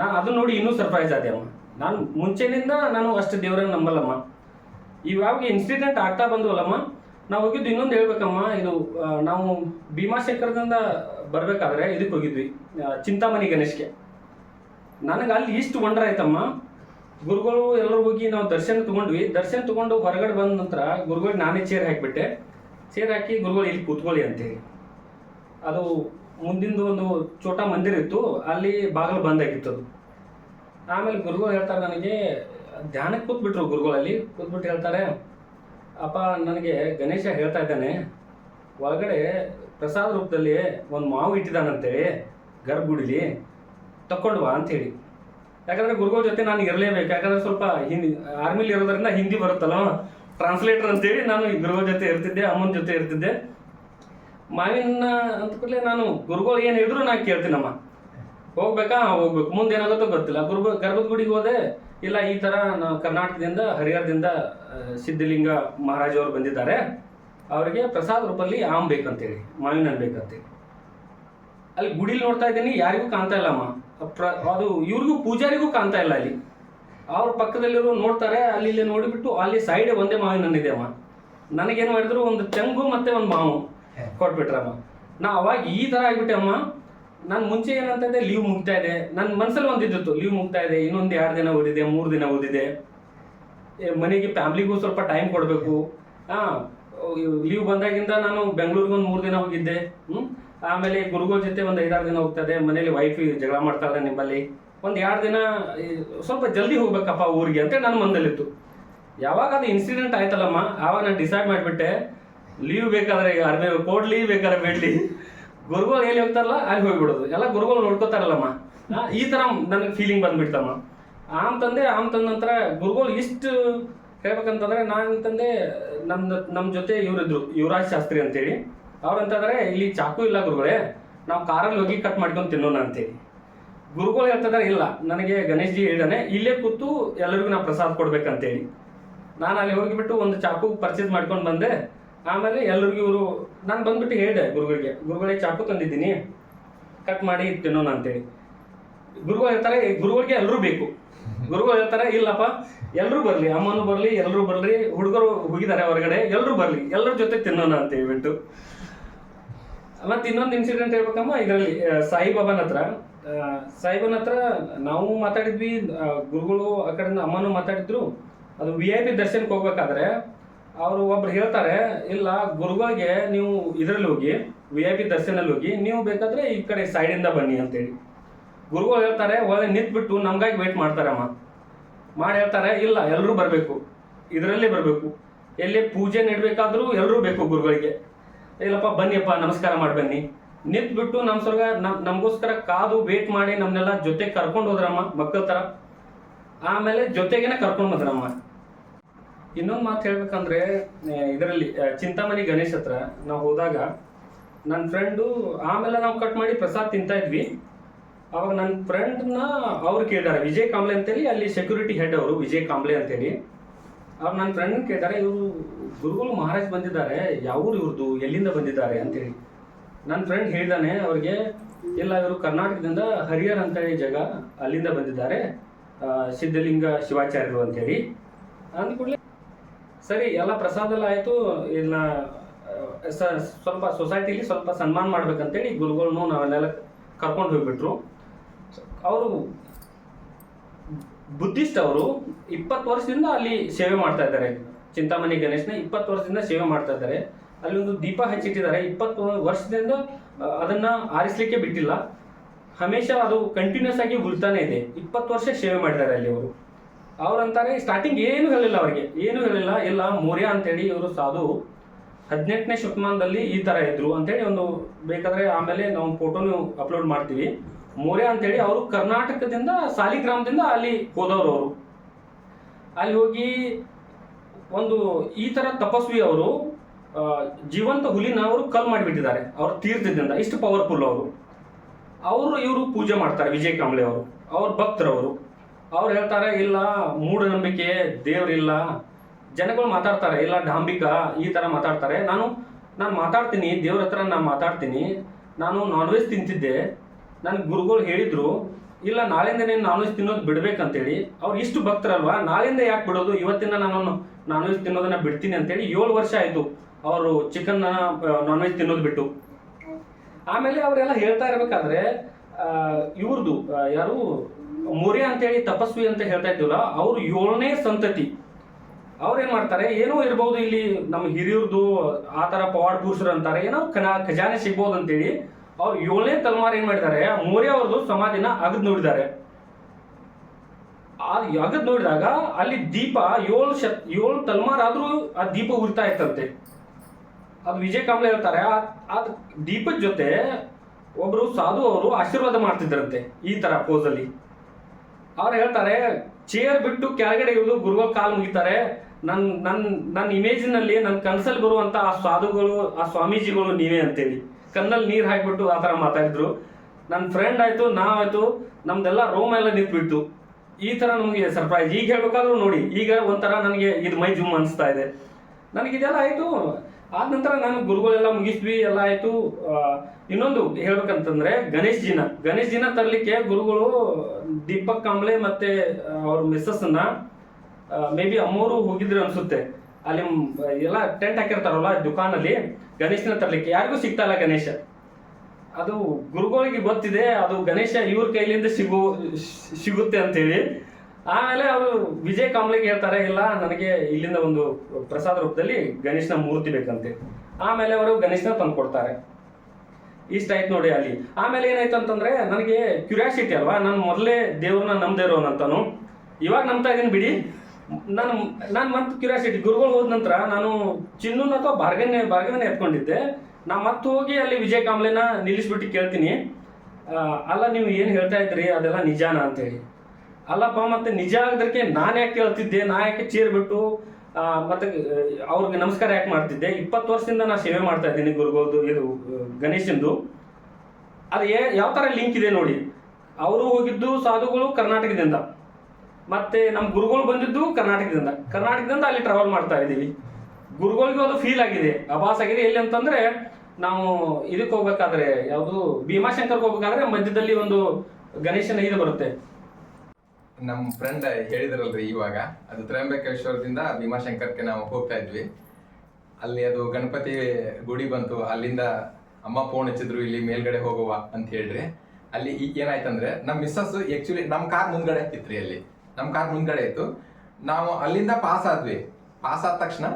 Speaker 1: ನಾನು ಅದನ್ನ ನೋಡಿ ಇನ್ನೂ ಸರ್ಪ್ರೈಸ್ ಆದೆ ಅಮ್ಮ. ನಾನು ಮುಂಚೆನಿಂದ ನಾನು ಅಷ್ಟು ದೇವರನ್ನ ನಂಬಲ್ಲಮ್ಮ. ಇವಾಗ ಇನ್ಸಿಡೆಂಟ್ ಆಗ್ತಾ ಬಂದವಲ್ಲಮ್ಮ. ನಾವು ಹೋಗಿದ್ದು ಇನ್ನೊಂದು ಹೇಳ್ಬೇಕಮ್ಮ. ಇದು ನಾವು ಭೀಮಾಶಂಕರದಿಂದ ಬರಬೇಕಾದ್ರೆ ಇದಕ್ಕೆ ಹೋಗಿದ್ವಿ. ಚಿಂತಾಮಣಿ ಗಣೇಶ್ಗೆ. ನನಗೆ ಅಲ್ಲಿ ಇಷ್ಟು ವಂಡರ್ ಆಯ್ತಮ್ಮ. ಗುರುಗಳು ಎಲ್ಲರೂ ಹೋಗಿ ನಾವು ದರ್ಶನ ತಗೊಂಡ್ವಿ. ದರ್ಶನ ತಗೊಂಡು ಹೊರಗಡೆ ಬಂದ ನಂತರ ಗುರುಗಳಿಗೆ ನಾನೇ ಚೇರ್ ಹಾಕಿಬಿಟ್ಟೆ. ಚೇರ್ ಹಾಕಿ ಗುರುಗಳು ಇಲ್ಲಿ ಕೂತ್ಕೊಳ್ಳಿ ಅಂತೇಳಿ. ಅದು ಮುಂದಿಂದು ಒಂದು ಚೋಟ ಮಂದಿರ ಇತ್ತು. ಅಲ್ಲಿ ಬಾಗಿಲು ಬಂದಾಗಿತ್ತು ಅದು. ಆಮೇಲೆ ಗುರುಗಳು ಹೇಳ್ತಾರೆ ನನಗೆ, ಧ್ಯಾನಕ್ಕೆ ಕೂತ್ಬಿಟ್ರು ಗುರುಗಳಲ್ಲಿ ಕೂತ್ಬಿಟ್ಟು ಹೇಳ್ತಾರೆ, ಅಪ್ಪ, ನನಗೆ ಗಣೇಶ ಹೇಳ್ತಾ ಇದ್ದಾನೆ. ಒಳಗಡೆ ಪ್ರಸಾದ ರೂಪದಲ್ಲಿ ಒಂದು ಮಾವು ಇಟ್ಟಿದ್ದಾನಂತೇಳಿ, ಗರ್ಭಗುಡಿಲಿ ತಕೊಂಡು ಬಾ ಅಂತೇಳಿ. ಯಾಕಂದ್ರೆ ಗುರುಗಳ ಜೊತೆ ನಾನು ಇರಲೇಬೇಕು. ಯಾಕಂದ್ರೆ ಸ್ವಲ್ಪ ಹಿಂದಿ ಆರ್ಮಿಲಿ ಇರೋದ್ರಿಂದ ಹಿಂದಿ ಬರುತ್ತಲ್ಲ? ಟ್ರಾನ್ಸ್ಲೇಟರ್ ಅಂತೇಳಿ ನಾನು ಈ ಗುರುಗಳ ಜೊತೆ ಇರ್ತಿದ್ದೆ, ಅಮ್ಮನ ಜೊತೆ ಇರ್ತಿದ್ದೆ. ಮಾವಿನ ಅಂತ ಕೂಡಲೇ ನಾನು ಗುರುಗಳು ಏನು ಹೇಳಿದ್ರು ನಾನು ಕೇಳ್ತೀನಮ್ಮ. ಹೋಗ್ಬೇಕಾ? ಹೋಗ್ಬೇಕು. ಮುಂದೆ ಏನಾಗುತ್ತೋ ಗೊತ್ತಿಲ್ಲ. ಗುರು ಗರ್ಭದ ಗುಡಿಗೆ ಹೋದೆ. ಇಲ್ಲ, ಈ ನಾವು ಕರ್ನಾಟಕದಿಂದ, ಹರಿಹರದಿಂದ ಸಿದ್ಧಲಿಂಗ ಮಹಾರಾಜ ಅವರು ಬಂದಿದ್ದಾರೆ. ಅವರಿಗೆ ಪ್ರಸಾದ ರೂಪದಲ್ಲಿ ಆಮ್ ಬೇಕಂತೇಳಿ, ಮಾವಿನ ಹಣ್ಣು ಬೇಕಂತೇಳಿ. ಅಲ್ಲಿ ಗುಡಿಲಿ ನೋಡ್ತಾ ಇದ್ದೀನಿ, ಯಾರಿಗೂ ಕಾಣ್ತಾ ಇಲ್ಲಮ್ಮ. ಅದು ಇವ್ರಿಗೂ ಪೂಜಾರಿಗೂ ಕಾಣ್ತಾ ಇಲ್ಲ ಅಲ್ಲಿ. ಅವ್ರ ಪಕ್ಕದಲ್ಲಿರೋ ನೋಡ್ತಾರೆ ಅಲ್ಲಿ ಇಲ್ಲಿ ನೋಡಿಬಿಟ್ಟು ಅಲ್ಲಿ ಸೈಡ್ ಒಂದೇ ಮಾವಿನ ಹಣ್ಣು ಇದೆ ಅಮ್ಮ ನನಗೇನು ಮಾಡಿದ್ರು ಒಂದು ತೆಂಗು ಮತ್ತೆ ಒಂದು ಮಾವು ಕೊಟ್ಬಿಟ್ರಮ್ಮ ನಾ ಅವಾಗ ಈ ತರ ಆಗ್ಬಿಟ್ಟೆ ಅಮ್ಮ. ನಾನು ಮುಂಚೆ ಏನಂತಂದ್ರೆ ಲೀವ್ ಮುಗ್ತಾ ಇದೆ. ನನ್ನ ಮನಸ್ಸಲ್ಲಿ ಒಂದಿದ್ದಿತ್ತು ಲೀವ್ ಮುಗ್ತಾ ಇದೆ ಇನ್ನೊಂದು ಎರಡು ದಿನ ಓದಿದೆ ಮೂರು ದಿನ ಓದಿದೆ. ಮನೆಗೆ ಫ್ಯಾಮ್ಲಿಗೂ ಸ್ವಲ್ಪ ಟೈಮ್ ಕೊಡಬೇಕು. ಹಾಂ ಲೀವ್ ಬಂದಾಗಿಂದ ನಾನು ಬೆಂಗಳೂರಿಗೆ ಒಂದು ಮೂರು ದಿನ ಹೋಗಿದ್ದೆ. ಹ್ಞೂ ಆಮೇಲೆ ಗುರುಗಳ ಜೊತೆ ಒಂದು ಐದಾರು ದಿನ ಹೋಗ್ತದೆ, ಮನೇಲಿ ವೈಫ್ ಜಗಳ ಮಾಡ್ತಾಳೆ ನಿಮ್ಮಲ್ಲಿ. ಒಂದು ಎರಡು ದಿನ ಸ್ವಲ್ಪ ಜಲ್ದಿ ಹೋಗ್ಬೇಕಪ್ಪ ಊರಿಗೆ ಅಂತ ನನ್ನ ಮನದಲ್ಲಿತ್ತು. ಯಾವಾಗ ಅದು ಇನ್ಸಿಡೆಂಟ್ ಆಯ್ತಲ್ಲಮ್ಮ, ಆವಾಗ ನಾನು ಡಿಸೈಡ್ ಮಾಡಿಬಿಟ್ಟೆ ಲೀವ್ ಬೇಕಾದ್ರೆ ಕೋಡ್ ಕೊಡ್ಲಿ ಬೇಕಾದ್ರೆ ಬಿಡ್ಲಿ. ಗುರುಗಳು ಎಲ್ಲಿ ಹೋಗ್ತಾರಲ್ಲ, ಅಲ್ಲಿ ಹೋಗ್ಬಿಡೋದು. ಎಲ್ಲ ಗುರುಗಳು ನೋಡ್ಕೋತಾರಲ್ಲಮ್ಮ. ಈ ತರ ನನಗೆ ಫೀಲಿಂಗ್ ಬಂದ್ಬಿಡ್ತಮ್ಮ. ಆಮ್ ತಂದೆ, ಆಮ್ ತಂದ ನಂತರ ಗುರುಗಳು ಇಷ್ಟು ಹೇಳ್ಬೇಕಂತಂದ್ರೆ, ನಾನು ತಂದೆ ನಮ್ದು ನಮ್ಮ ಜೊತೆ ಇವರಿದ್ರು, ಯುವರಾಜ್ ಶಾಸ್ತ್ರಿ ಅಂತೇಳಿ. ಅವ್ರು ಅಂತಂದ್ರೆ, ಇಲ್ಲಿ ಚಾಕು ಇಲ್ಲ ಗುರುಗಳೇ, ನಾವು ಕಾರಲ್ಲಿ ಹೋಗಿ ಕಟ್ ಮಾಡ್ಕೊಂಡು ತಿನ್ನೋಣ ಅಂತೇಳಿ. ಗುರುಗಳು ಹೇಳ್ತಿದ್ದಾರೆ ಇಲ್ಲ, ನನಗೆ ಗಣೇಶ್ ಜಿ ಹೇಳಿದಾನೆ, ಇಲ್ಲೇ ಕೂತು ಎಲ್ಲರಿಗೂ ನಾವು ಪ್ರಸಾದ ಕೊಡ್ಬೇಕಂತೇಳಿ. ನಾನು ಅಲ್ಲಿ ಹೋಗಿಬಿಟ್ಟು ಒಂದು ಚಾಕು ಪರ್ಚೇಸ್ ಮಾಡ್ಕೊಂಡು ಬಂದೆ. ಆಮೇಲೆ ಎಲ್ಲರಿಗೂ ಇವರು, ನಾನು ಬಂದ್ಬಿಟ್ಟು ಹೇಳಿದೆ ಗುರುಗಳಿಗೆ ಗುರುಗಳಿಗೆ ಚಾಕು ತಂದಿದ್ದೀನಿ ಕಟ್ ಮಾಡಿ ತಿನ್ನೋಣ ಅಂತೇಳಿ. ಗುರುಗಳು ಹೇಳ್ತಾರೆ ಗುರುಗಳಿಗೆ ಎಲ್ಲರೂ ಬೇಕು. ಗುರುಗಳು ಹೇಳ್ತಾರೆ, ಇಲ್ಲಪ್ಪ ಎಲ್ಲರೂ ಬರಲಿ, ಅಮ್ಮನೂ ಬರಲಿ ಎಲ್ಲರೂ ಬರಲಿ, ಹುಡುಗರು ಹೋಗಿದ್ದಾರೆ ಹೊರಗಡೆ ಎಲ್ಲರೂ ಬರಲಿ ಎಲ್ಲರ ಜೊತೆ ತಿನ್ನೋಣ ಅಂತ ಹೇಳ್ಬಿಟ್ಟು ಮತ್ತೆ ಇನ್ನೊಂದು ಇನ್ಸಿಡೆಂಟ್ ಹೇಳ್ಬೇಕಮ್ಮ, ಇದರಲ್ಲಿ ಸಾಯಿಬಾಬಾನ ಹತ್ರ. ಸಾಯಿಬಾಬನ ಹತ್ರ ನಾವು ಮಾತಾಡಿದ್ವಿ ಗುರುಗಳು ಆ ಕಡೆಯಿಂದ ಅಮ್ಮನೂ ಮಾತಾಡಿದ್ರು. ಅದು ವಿ ಐ ಪಿ ದರ್ಶನಕ್ಕೆ ಹೋಗ್ಬೇಕಾದ್ರೆ ಅವರು ಒಬ್ರು ಹೇಳ್ತಾರೆ, ಇಲ್ಲ, ಗುರುಗಳಿಗೆ ನೀವು ಇದರಲ್ಲಿ ಹೋಗಿ ವಿ ಐ ಪಿ ದರ್ಶನಲ್ಲಿ ಹೋಗಿ, ನೀವು ಬೇಕಾದ್ರೆ ಈ ಕಡೆ ಸೈಡಿಂದ ಬನ್ನಿ ಅಂತೇಳಿ. ಗುರುಗಳು ಹೇಳ್ತಾರೆ ಒಳಗೆ ನಿಂತ್ಬಿಟ್ಟು ನಮ್ಗಾಗಿ ವೇಟ್ ಮಾಡ್ತಾರಮ್ಮ. ಮಾಡಿ ಹೇಳ್ತಾರೆ, ಇಲ್ಲ ಎಲ್ಲರೂ ಬರಬೇಕು. ಇದರಲ್ಲೇ ಬರಬೇಕು. ಎಲ್ಲಿ ಪೂಜೆ ನಡ್ಬೇಕಾದ್ರೂ ಎಲ್ಲರೂ ಬೇಕು ಗುರುಗಳಿಗೆ. ಇಲ್ಲಪ್ಪ, ಬನ್ನಿಯಪ್ಪ, ನಮಸ್ಕಾರ ಮಾಡಿ ಬನ್ನಿ ನಿಂತ್ಬಿಟ್ಟು ನಮ್ಮ ಸ್ವರ್ಗ ನಮ್, ನಮಗೋಸ್ಕರ ಕಾದು ವೇಟ್ ಮಾಡಿ ನಮ್ಮನ್ನೆಲ್ಲ ಜೊತೆ ಕರ್ಕೊಂಡು ಹೋದ್ರಮ್ಮ, ಮಕ್ಕಳ ಥರ ಆಮೇಲೆ ಜೊತೆಗೇನೆ ಕರ್ಕೊಂಡು ಬಂದ್ರಮ್ಮ ಇನ್ನೊಂದು ಮಾತು ಹೇಳ್ಬೇಕಂದ್ರೆ ಇದರಲ್ಲಿ ಚಿಂತಾಮಣಿ ಗಣೇಶ್ ಹತ್ರ ನಾವು ಹೋದಾಗ ನನ್ನ ಫ್ರೆಂಡು ಆಮೇಲೆ ನಾವು ಕಟ್ ಮಾಡಿ ಪ್ರಸಾದ್ ತಿಂತಾ ಇದ್ವಿ. ಅವಾಗ ನನ್ನ ಫ್ರೆಂಡ್ನ ಅವ್ರು ಕೇಳಿದಾರೆ, ವಿಜಯ್ ಕಾಂಬ್ಳೆ ಅಂತೇಳಿ, ಅಲ್ಲಿ ಸೆಕ್ಯೂರಿಟಿ ಹೆಡ್ ಅವರು, ವಿಜಯ್ ಕಾಂಬ್ಳೆ ಅಂತೇಳಿ. ಅವ್ರು ನನ್ನ ಫ್ರೆಂಡ್ ಕೇಳ್ತಾರೆ ಇವರು ಗುರುಗಳು ಮಹಾರಾಜ್ ಬಂದಿದ್ದಾರೆ, ಯಾವೂರು ಇವ್ರದ್ದು ಎಲ್ಲಿಂದ ಬಂದಿದ್ದಾರೆ ಅಂತೇಳಿ ನನ್ನ ಫ್ರೆಂಡ್ ಹೇಳಿದಾನೆ, ಅವ್ರಿಗೆ ಎಲ್ಲ ಇವರು ಕರ್ನಾಟಕದಿಂದ ಹರಿಹರ್ ಅಂತೇಳಿ ಜಾಗ ಅಲ್ಲಿಂದ ಬಂದಿದ್ದಾರೆ ಸಿದ್ಧಲಿಂಗ ಶಿವಾಚಾರ್ಯರು ಅಂತೇಳಿ ಅಂದ್ಕೂಡ್ಲೆ ಸರಿ, ಎಲ್ಲ ಪ್ರಸಾದ ಎಲ್ಲ ಆಯಿತು ಇಲ್ಲ ಸ್ವಲ್ಪ ಸೊಸೈಟಿಲಿ ಸ್ವಲ್ಪ ಸನ್ಮಾನ ಮಾಡ್ಬೇಕಂತೇಳಿ ಗುರುಗಳನ್ನು ನಾವೆಲ್ಲ ಕರ್ಕೊಂಡು ಹೋಗ್ಬಿಟ್ರು. ಅವರು ಬುದ್ಧಿಸ್ಟ್ ಅವರು, ಇಪ್ಪತ್ತು ವರ್ಷದಿಂದ ಅಲ್ಲಿ ಸೇವೆ ಮಾಡ್ತಾ ಇದ್ದಾರೆ. ಚಿಂತಾಮಣಿ ಗಣೇಶನ ಇಪ್ಪತ್ತು ವರ್ಷದಿಂದ ಸೇವೆ ಮಾಡ್ತಾ ಇದ್ದಾರೆ. ಅಲ್ಲಿ ಒಂದು ದೀಪ ಹಚ್ಚಿಟ್ಟಿದ್ದಾರೆ. ಇಪ್ಪತ್ತು ವರ್ಷದಿಂದ ಅದನ್ನ ಆರಿಸಲಿಕ್ಕೆ ಬಿಟ್ಟಿಲ್ಲ. ಹಮೇಶ ಅದು ಕಂಟಿನ್ಯೂಸ್ ಆಗಿ ಉಲ್ತಾನೆ ಇದೆ. ಇಪ್ಪತ್ತು ವರ್ಷ ಸೇವೆ ಮಾಡಿದ್ದಾರೆ ಅಲ್ಲಿ ಅವರು. ಅವ್ರಂತಾರೆ ಸ್ಟಾರ್ಟಿಂಗ್ ಏನು ಹೇಳಿಲ್ಲ ಅವರಿಗೆ. ಏನು ಹೇಳಿಲ್ಲ ಇಲ್ಲ ಮೌರ್ಯ ಅಂತೇಳಿ ಇವರು ಸಾಧು. ಹದಿನೆಂಟನೇ ಶತಮಾನದಲ್ಲಿ ಈ ತರ ಇದ್ರು. ಅಂತೇಳಿ ಒಂದು ಬೇಕಾದ್ರೆ ಆಮೇಲೆ ನಾವು ಫೋಟೋನು ಅಪ್ಲೋಡ್ ಮಾಡ್ತೀವಿ. ಮೌರ್ಯ ಅಂತೇಳಿ ಅವರು ಕರ್ನಾಟಕದಿಂದ ಸಾಲಿಗ್ರಾಮದಿಂದ ಅಲ್ಲಿ ಹೋದವರು ಅವರು. ಅಲ್ಲಿ ಹೋಗಿ ಒಂದು ಈ ತರ ತಪಸ್ವಿ ಅವರು ಜೀವಂತ ಹುಲಿನ ಅವರು ಕಲ್ ಮಾಡಿಬಿಟ್ಟಿದ್ದಾರೆ. ಅವ್ರ ತೀರ್ಥದಿಂದ, ಇಷ್ಟು ಪವರ್ಫುಲ್ ಅವರು. ಅವರು ಇವರು ಪೂಜೆ ಮಾಡ್ತಾರೆ, ವಿಜಯ್ ಕಾಂಬ್ಳೆ ಅವರು. ಅವ್ರ ಭಕ್ತರವರು. ಅವ್ರು ಹೇಳ್ತಾರೆ, ಇಲ್ಲ, ಮೂಢನಂಬಿಕೆ, ದೇವರಿಲ್ಲ. ಜನಗಳು ಮಾತಾಡ್ತಾರೆ, ಇಲ್ಲ, ಡಾಂಬಿಕ, ಈ ತರ ಮಾತಾಡ್ತಾರೆ. ನಾನು ನಾನು ಮಾತಾಡ್ತೀನಿ, ದೇವ್ರ ಹತ್ರ ನಾನು ಮಾತಾಡ್ತೀನಿ. ನಾನು ನಾನ್ ವೆಜ್ ತಿಂತಿದ್ದೆ. ನನ್ನ ಗುರುಗಳು ಹೇಳಿದ್ರು, ಇಲ್ಲ ನಾಳೆಯಿಂದ ನೀನು ನಾನ್ ವೆಜ್ ತಿನ್ನೋದು ಬಿಡ್ಬೇಕಂತೇಳಿ. ಅವ್ರು ಇಷ್ಟು ಭಕ್ತರಲ್ವಾ? ನಾಳೆಯಿಂದ ಯಾಕೆ ಬಿಡೋದು? ಇವತ್ತಿನ ನಾನು ನಾನ್ ವೆಜ್ ತಿನ್ನೋದನ್ನ ಬಿಡ್ತೀನಿ ಅಂತೇಳಿ ಏಳು ವರ್ಷ ಆಯ್ತು ಅವರು ಚಿಕನ್ ನಾನ್ ವೆಜ್ ತಿನ್ನೋದು ಬಿಟ್ಟು. ಆಮೇಲೆ ಅವರೆಲ್ಲ ಹೇಳ್ತಾ ಇರಬೇಕಾದ್ರೆ ಇವ್ರದ್ದು ಯಾರು? ಮೊರೆ ಅಂತೇಳಿ ತಪಸ್ವಿ ಅಂತ ಹೇಳ್ತಾ ಇದ್ದೀವಲ್ಲ ಅವ್ರು ಏಳನೇ ಸಂತತಿ. ಅವ್ರೇನ್ ಮಾಡ್ತಾರೆ, ಏನೋ ಇರ್ಬೋದು ಇಲ್ಲಿ ನಮ್ಮ ಹಿರಿಯರ್ದು ಆ ತರ ಪವಾಡ್ ಪುರುಷರು ಅಂತಾರೆ, ಏನೋ ಕನ, ಖಜಾನೆ ಸಿಗ್ಬೋದು ಅಂತೇಳಿ ಅವ್ರು ಏಳನೇ ತಲೆಮಾರು ಏನ್ ಮಾಡಿದ್ದಾರೆ ಮೋರ್ಯ ಅವ್ರದ್ದು ಸಮಾಧಿನ ಅಗದ್ ನೋಡಿದ್ದಾರೆ. ಆ ಅಗದ್ ನೋಡಿದಾಗ ಅಲ್ಲಿ ದೀಪ ಏಳು ಶತ್ ಏಳು ತಲೆಮಾರು ಆದ್ರೂ ಆ ದೀಪ ಉರಿತಾ ಇತ್ತಂತೆ. ಅದು ವಿಜಯ್ ಕಾಂಬ್ಳೆ ಹೇಳ್ತಾರೆ, ಆ ದೀಪದ ಜೊತೆ ಒಬ್ರು ಸಾಧು ಅವರು ಆಶೀರ್ವಾದ ಮಾಡ್ತಿದ್ರಂತೆ ಈ ತರ ಪೋಸಲ್ಲಿ ಅವ್ರು ಹೇಳ್ತಾರೆ, ಚೇರ್ ಬಿಟ್ಟು ಕೆಳಗಡೆ ಇಳಿದು ಗುರುಗಳು ಕಾಲು ಮುಗಿತಾರೆ. ನನ್ ನನ್ ನನ್ನ ಇಮೇಜಿನಲ್ಲಿ ನನ್ನ ಕನಸಲ್ಲಿ ಬರುವಂತ ಆ ಸಾಧುಗಳು, ಆ ಸ್ವಾಮೀಜಿಗಳು ನೀವೇ ಅಂತೇಳಿ. ಕಣ್ಣಲ್ಲಿ ನೀರು ಹಾಕಿಬಿಟ್ಟು ಆ ಥರ ಮಾತಾಡಿದ್ರು. ನನ್ನ ಫ್ರೆಂಡ್ ಆಯ್ತು ನಾವಾಯ್ತು ನಮ್ದೆಲ್ಲ ರೋಮ್ ಎಲ್ಲ ನಿಂತ್ಬಿಟ್ಟು ಈ ಥರ ನಮಗೆ ಸರ್ಪ್ರೈಸ್ ಈಗ ಹೇಳ್ಬೇಕಾದ್ರು ನೋಡಿ, ಈಗ ಒಂಥರ ನನಗೆ ಇದು ಮೈ ಜುಮ್ ಅನಿಸ್ತಾ ಇದೆ. ನನಗೆ ಇದೆಲ್ಲ ಆಯಿತು. ಆದ ನಂತರ ನಾನು ಗುರುಗಳೆಲ್ಲ ಮುಗಿಸ್ವಿ ಎಲ್ಲ ಆಯಿತು. ಇನ್ನೊಂದು ಹೇಳ್ಬೇಕಂತಂದ್ರೆ ಗಣೇಶ್ ಜಿನ ಗಣೇಶ್ ಜಿನ ತರಲಿಕ್ಕೆ ಗುರುಗಳು ದೀಪಕ್ ಕಾಂಬ್ಳೆ ಮತ್ತೆ ಅವ್ರ ಮಿಸ್ಸಸ್ನ ಮೇ ಬಿ ಅಮ್ಮೋರು ಹೋಗಿದ್ರು ಅನ್ಸುತ್ತೆ. ಅಲ್ಲಿ ಎಲ್ಲ ಟೆಂಟ್ ಹಾಕಿರ್ತಾರಲ್ಲ ದುಕಾನಲ್ಲಿ ಗಣೇಶನ ತರಲಿಕ್ಕೆ. ಯಾರಿಗೂ ಸಿಗ್ತಾ ಇಲ್ಲ ಗಣೇಶ. ಅದು ಗುರುಗಳಿಗೆ ಗೊತ್ತಿದೆ, ಅದು ಗಣೇಶ ಇವ್ರ ಕೈಲಿಂದ ಸಿಗು, ಸಿಗುತ್ತೆ ಅಂತೇಳಿ. ಆಮೇಲೆ ಅವರು ವಿಜಯ್ ಕಾಂಬ್ಳಿಗೆ ಹೇಳ್ತಾರೆ, ಇಲ್ಲ, ನನಗೆ ಇಲ್ಲಿಂದ ಒಂದು ಪ್ರಸಾದ ರೂಪದಲ್ಲಿ ಗಣೇಶನ ಮೂರ್ತಿ ಬೇಕಂತೆ. ಆಮೇಲೆ ಅವರು ಗಣೇಶನ ತಂದು ಕೊಡ್ತಾರೆ ಇಷ್ಟ ಆಯ್ತು ನೋಡಿ ಅಲ್ಲಿ. ಆಮೇಲೆ ಏನಾಯ್ತು ಅಂತಂದ್ರೆ, ನನಗೆ ಕ್ಯೂರಿಯಾಸಿಟಿ ಅಲ್ವಾ, ನಾನು ಮೊದಲೇ ದೇವ್ರನ್ನ ನಂಬದೇ ಇರೋನಂತಾನು ಇವಾಗ ನಂಬ್ತಾ ಇದ್ದೀನಿ ಬಿಡಿ. ನಾನು ನಾನು ಮತ್ತೆ ಕ್ಯೂರಿಯಾಸಿಟಿ ಗುರುಗಳು ಹೋದ ನಂತರ ನಾನು ಚಿನ್ನ ಅಥವಾ ಬಾರ್ಗನ್ ಬಾರ್ಗನ್ ಎತ್ಕೊಂಡಿದ್ದೆ. ನಾ ಮತ್ತೆ ಹೋಗಿ ಅಲ್ಲಿ ವಿಜಯ್ ಕಾಂಬ್ಲೆನ ನಿಲ್ಲಿಸ್ಬಿಟ್ಟು ಕೇಳ್ತೀನಿ. ಅಲ್ಲ, ನೀವು ಏನು ಹೇಳ್ತಾ ಇದ್ರಿ ಅದೆಲ್ಲ ನಿಜಾನ ಅಂತೇಳಿ. ಅಲ್ಲಪ್ಪ, ಮತ್ತೆ ನಿಜ ಆಗದಕ್ಕೆ ನಾನು ಯಾಕೆ ಕೇಳ್ತಿದ್ದೆ? ನಾ ಯಾಕೆ ಚೇರ್ ಬಿಟ್ಟು ಮತ್ತೆ ಅವ್ರಿಗೆ ನಮಸ್ಕಾರ ಯಾಕೆ ಮಾಡ್ತಿದ್ದೆ? ಇಪ್ಪತ್ತು ವರ್ಷದಿಂದ ನಾ ಸೇವೆ ಮಾಡ್ತಾ ಇದ್ದೀನಿ ಗುರುಗೋದು ಇದು, ಗಣೇಶಂದು. ಅದು ಏ- ಯಾವ ಥರ ಲಿಂಕ್ ಇದೆ ನೋಡಿ. ಅವರು ಹೋಗಿದ್ದು ಸಾಧುಗಳು ಕರ್ನಾಟಕದಿಂದ. ಮತ್ತೆ ನಮ್ಮ ಗುರುಗಳು ಬಂದಿದ್ದು ಕರ್ನಾಟಕದಿಂದ. ಕರ್ನಾಟಕದಿಂದ ಅಲ್ಲಿ ಟ್ರಾವೆಲ್ ಮಾಡ್ತಾ ಇದ್ದೀವಿ. ಗುರುಗಳಿಗೂ ಅದು ಫೀಲ್ ಆಗಿದೆ, ಅಭಾಸ್ ಆಗಿದೆ. ಎಲ್ಲಿ ಅಂತಂದ್ರೆ ನಾವು ಇದಕ್ಕೆ ಹೋಗ್ಬೇಕಾದ್ರೆ ಯಾವುದು ಭೀಮಾಶಂಕರ್ಗೆ ಹೋಗ್ಬೇಕಾದ್ರೆ ಮಧ್ಯದಲ್ಲಿ ಒಂದು ಗಣೇಶನ ಇದು ಬರುತ್ತೆ.
Speaker 2: ನಮ್ಮ ಫ್ರೆಂಡ್ ಹೇಳಿದ್ರಲ್ರಿ ಇವಾಗ, ಅದು ತ್ರಯಂಬಕೇಶ್ವರದಿಂದ ಭೀಮಾಶಂಕರ್ಗೆ ನಾವು ಹೋಗ್ತಾ ಇದ್ವಿ. ಅಲ್ಲಿ ಅದು ಗಣಪತಿ ಗುಡಿ ಬಂತು, ಅಲ್ಲಿಂದ ಅಮ್ಮ ಫೋನ್ ಹಚ್ಚಿದ್ರು ಇಲ್ಲಿ ಮೇಲ್ಗಡೆ ಹೋಗುವ ಅಂತ ಹೇಳ್ರಿ. ಅಲ್ಲಿ ಈಗ ಏನಾಯ್ತಂದ್ರೆ ನಮ್ಮ ಮಿಸ್ಸಸ್ ಆಕ್ಚುಲಿ ನಮ್ಮ ಕಾರ್ ಮುಂದ್ಗಡೆ ರೀ ಅಲ್ಲಿ. ನಮ್ಮ ಕಾರ್ ಮುಂದ್ಗಡೆ ಇತ್ತು. ನಾವು ಅಲ್ಲಿಂದ ಪಾಸ್ ಆದ್ವಿ. ಪಾಸ್ ಆದ ತಕ್ಷಣ